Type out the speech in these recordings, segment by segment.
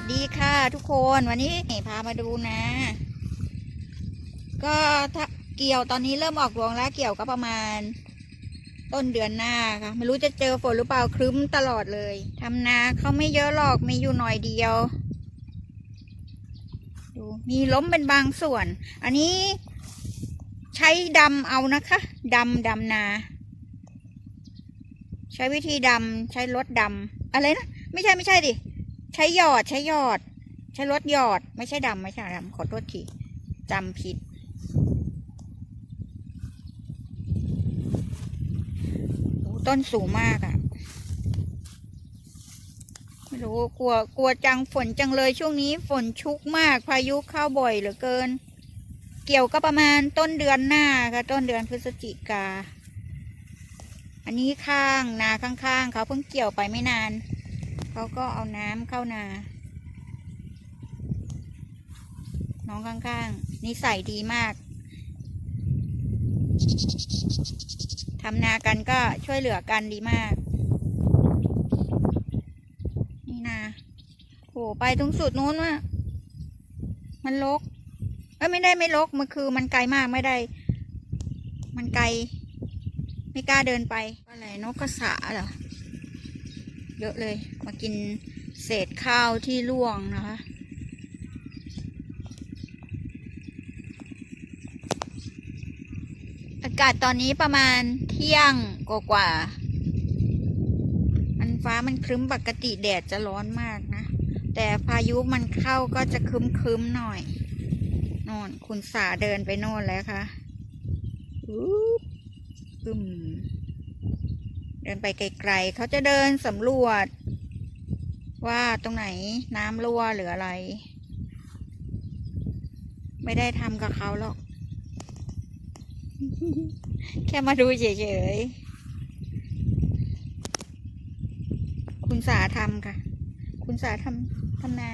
สดีค่ะทุกคนวันนี้พามาดูนะ ก็ถ้าเกี่ยวตอนนี้เริ่มออกรวงแล้วเกี่ยวก็ประมาณ ต้นเดือนหน้าค่ะไม่รู้จะเจอฝนหรือเปล่าครึ้มตลอดเลยทำนาเขาไม่เยอะหรอกมีอยู่หน่อยเดียวดูมีล้มเป็นบางส่วน อันนี้ใช้ดำเอานะคะดำดำนา ใช้วิธีดำใช้รถดำอะไรนะ ไม่ใช่ไม่ใช่ดิ ใช้หยอดใช้หยอด ใช้รถหยอด ไม่ใช่ดำไม่ใช่ดำขอโทษทีจำผิด ต้นสูงมากอะ่ะ ไม่รู้กลัวกลัวจังฝนจังเลยช่วงนี้ฝนชุกมาก พายุเข้าบ่อยเหลือเกิน เกี่ยวก็ประมาณต้นเดือนหน้าค่ะต้นเดือนพฤศจิกา อันนี้ข้างนาข้างๆเขาเพิ่งเกี่ยวไปไม่นาน เขาก็เอาน้ำเข้านา น้องข้างๆนิสัยดีมากทำนากันก็ช่วยเหลือกันดีมาก นี่นาโหไปตรงสุดนู้นว่ะมันลกเอ้ยไม่ได้ไม่ลกมันคือมันไกลมากไม่ได้ มันไกล ไม่กล้าเดินไปอะไรนกกระสาเหรอ เยอะเลย มากินเศษข้าวที่ร่วงนะคะอากาศตอนนี้ประมาณเที่ยงกว่าๆมันฟ้ามันครึ้มปกติแดดจะร้อนมากนะ แต่พายุมันเข้าก็จะครึ้มๆหน่อยน่นคุณสาเดินไปโน่นแล้วค่ะอุ๊บอึม ดินไปไกลๆเขาจะเดินสำรวจ ว่าตรงไหนน้ำรั่วหรืออะไร ไม่ได้ทำกับเขาหรอก แค่มาดูเฉยๆ คุณสาทำค่ะ คุณสาทำทำนา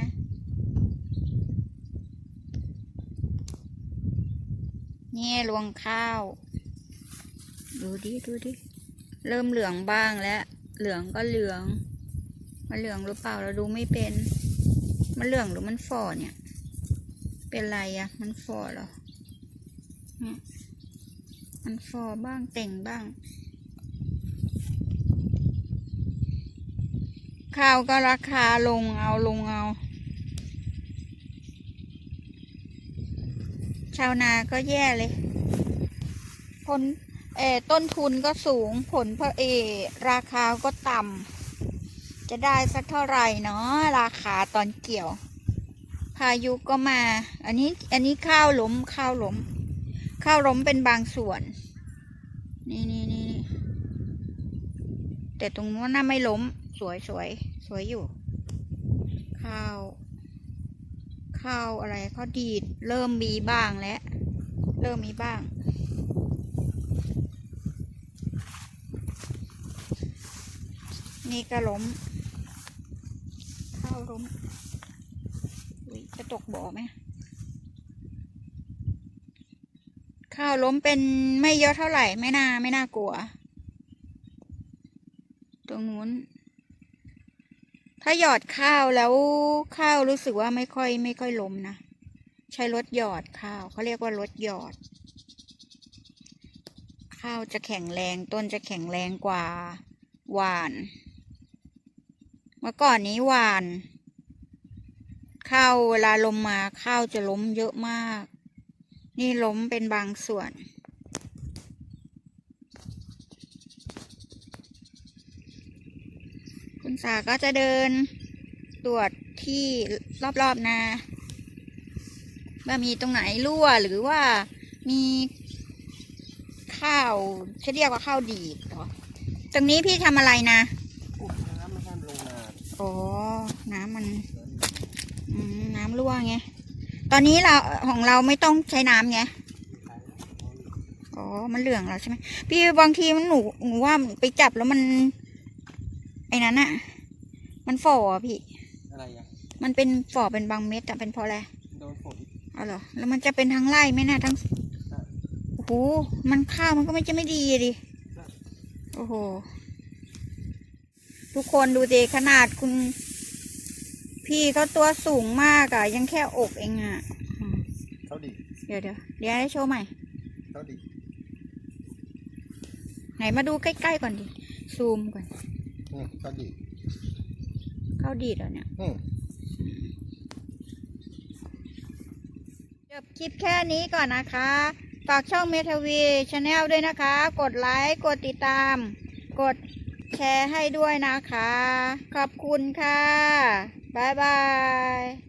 เนี่ยรวงข้าว ดูดิ ดูดิ เริ่มเหลืองบ้างแล้ว เหลืองก็เหลือง มันเหลืองหรือเปล่าเราดูไม่เป็น มันเหลืองหรือมันฝ่อเนี่ย เป็นไรอะมันฝ่อหรอเนี่ยมันฝ่อบ้างเต่งบ้าง ข้าวก็ราคาลงเอาลงเอา ชาวนาก็แย่เลยผล เออต้นทุนก็สูงผลเพอเอ ราคาก็ต่ำจะได้สักเท่าไหร่เนาะราคาตอนเกี่ยว พายุก็มา อันนี้อันนี้ข้าวล้มข้าวล้มข้าวล้มเป็นบางส่วน นี่นี่นี่นี่แต่ตรงนู้นน่าไม่ล้ม สวยสวยสวยอยู่ ข้าวข้าวอะไรข้าวดีด เริ่มมีบ้างแล้ว เริ่มมีบ้าง นี่ก็ล้ม ข้าวล้มอุ๊ยจะตกบ่อไหม ข้าวล้มเป็นไม่เยอะเท่าไหร่ ไม่น่าไม่น่ากลัว ตรงนู้น ถ้าหยอดข้าวแล้วข้าวรู้สึกว่าไม่ค่อย ไม่ค่อยล้มนะ ใช้รถหยอดข้าวเขาเรียกว่ารถหยอด ข้าวจะแข็งแรงต้นจะแข็งแรงกว่าหวาน มื่อก่อนนี้หวาน ข้าวเวลาลมมาข้าวจะล้มเยอะมาก นี่ล้มเป็นบางส่วน คุณสาก็จะเดินตรวจที่รอบๆนาว่ามีตรงไหนรั่วหรือว่ามีข้าวจะเรียกว่าข้าวดีดตรงนี้พี่ทำอะไรนะ อุดน้ำไม่ให้มันลงนา อ๋อ น้ำมันอืมน้ำรั่วไง ตอนนี้เราของเราไม่ต้องใช้น้ำไง อ๋อ มันเหลืองแล้วใช่ไหม พี่บางทีมันหนูหนูว่าไปจับแล้วมัน ไอ้นั้นอะมันฝ่ออะพี่ อะไรอะ มันเป็นฝ่อเป็นบางเม็ดอะเป็นเพราะอะไร โดนฝนเอาเหรอ แล้วมันจะเป็นทั้งไร่ไหมนะทั้ง โอ้โห มันข้าวมันก็ไม่จะไม่ดีอะดิ โอ้โห ทุกคนดูสิขนาดคุณ พี่เขาตัวสูงมากอะยังแค่อกเองอะอืมเขาดีเดี๋ยวเดี๋ยวเดี๋ยวให้โชว์ใหม่เขาดีไหนมาดูใกล้ๆก่อนดิ ซูมก่อนอืมเขาดีเข้าดีดแล้วเนี่ย อืมจบคลิปแค่นี้ก่อนนะคะ ฝากช่องเมทาวีชาแนลด้วยนะคะ กดไลค์ กดติดตาม กด แชร์ให้ด้วยนะคะ ขอบคุณค่ะ บ๊ายบาย